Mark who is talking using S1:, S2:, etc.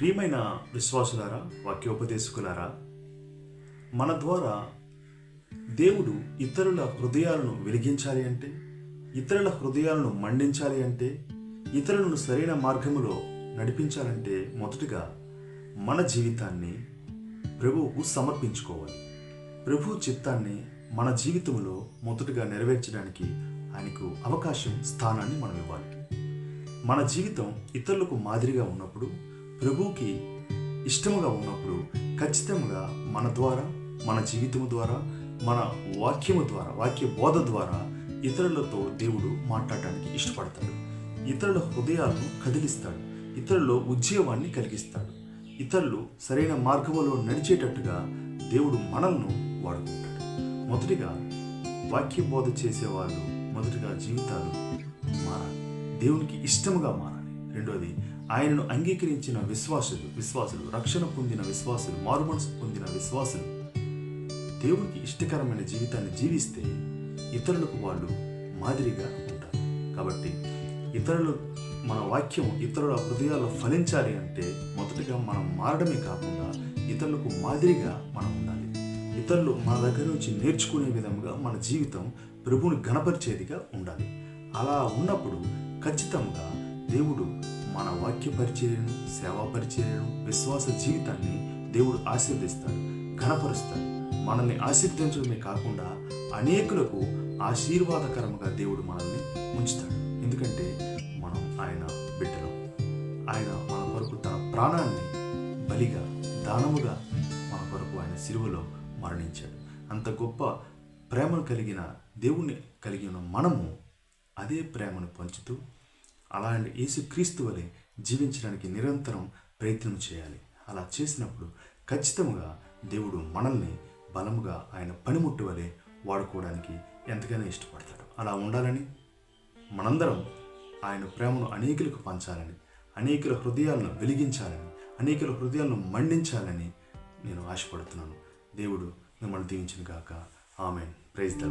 S1: ప్రియమైన విశ్వాసులారా వాక్యోపదేశకులారా మన ద్వారా దేవుడు ఇతరుల హృదయాలను వెలిగించాలి అంటే ఇతరుల హృదయాలను మండించాలి అంటే ఇతరులను సరైన మార్గములో నడిపించాలంటే మొదటగా మన జీవితాన్ని ప్రభువుకు సమర్పించుకోవాలి. ప్రభు చిత్తాన్ని మన జీవితంలో మొదటగా నెరవేర్చడానికి ఆయనకు అవకాశం స్థానాన్ని మనం ఇవ్వాలి మన జీవితం ఇతరులకు మాదిరిగా ఉన్నప్పుడు ప్రభువుకి ఇష్టముగా ఉన్నప్పుడు ఖచ్చితంగా మన ద్వారా మన జీవితం ద్వారా మన వాక్యము ద్వారా వాక్య బోధ ద్వారా ఇతరులతో దేవుడు మాట్లాడటానికి ఇష్టపడతాడు. ఇతరుల హృదయాలను కదిలిస్తాడు. ఇతరుల్లో ఉద్యోగాన్ని కలిగిస్తాడు. ఇతరులు సరైన మార్గంలో నడిచేటట్టుగా దేవుడు మనల్ని వాడుకుంటాడు. మొదటిగా వాక్య బోధ చేసేవాళ్ళు మొదటిగా జీవితాలు మారాలి. దేవునికి ఇష్టముగా మారాలి. రెండోది ఆయనను అంగీకరించిన విశ్వాసులు విశ్వాసులు రక్షణ పొందిన విశ్వాసులు మారుమనసు పొందిన విశ్వాసులు. దేవునికి ఇష్టకరమైన జీవితాన్ని జీవిస్తే ఇతరులకు వాళ్ళు మాదిరిగా ఉంటారు. కాబట్టి ఇతరులు మన వాక్యం ఇతరుల హృదయాల్లో ఫలించాలి అంటే మొదటగా మనం మారడమే కాకుండా ఇతరులకు మాదిరిగా మనం ఉండాలి. ఇతరులు మన దగ్గర నుంచి నేర్చుకునే విధంగా మన జీవితం ప్రభువుని గణపరిచేదిగా ఉండాలి. అలా ఉన్నప్పుడు ఖచ్చితంగా దేవుడు మన వాక్య పరిచర్యను సేవా పరిచర్యను విశ్వాస జీవితాన్ని దేవుడు ఆశీర్దిస్తాడు ఘనపరుస్తాడు. మనల్ని ఆశీర్దించడమే కాకుండా అనేకులకు ఆశీర్వాదకరంగా దేవుడు మనల్ని ఉంచుతాడు. ఎందుకంటే మనం ఆయన బిడ్డలం. ఆయన మన కొరకు తన ప్రాణాన్ని బలిగా దానముగా మన కొరకు ఆయన సిలువలో మరణించాడు. అంత గొప్ప ప్రేమను కలిగిన దేవుణ్ణి కలిగి ఉన్న మనము అదే ప్రేమను పంచుతూ అలాంటి యేసుక్రీస్తు వలె జీవించడానికి నిరంతరం ప్రయత్నం చేయాలి. అలా చేసినప్పుడు ఖచ్చితంగా దేవుడు మనల్ని బలముగా ఆయన పనిముట్టు వలె వాడుకోవడానికి ఎంతగానో ఇష్టపడతాడు. అలా ఉండాలని మనందరం ఆయన ప్రేమను అనేకులకు పంచాలని అనేకుల హృదయాలను వెలిగించాలని అనేకుల హృదయాలను మండించాలని నేను ఆశపడుతున్నాను. దేవుడు మిమ్మల్ని దీవించిన కాక ఆమె ప్రైజ్ ద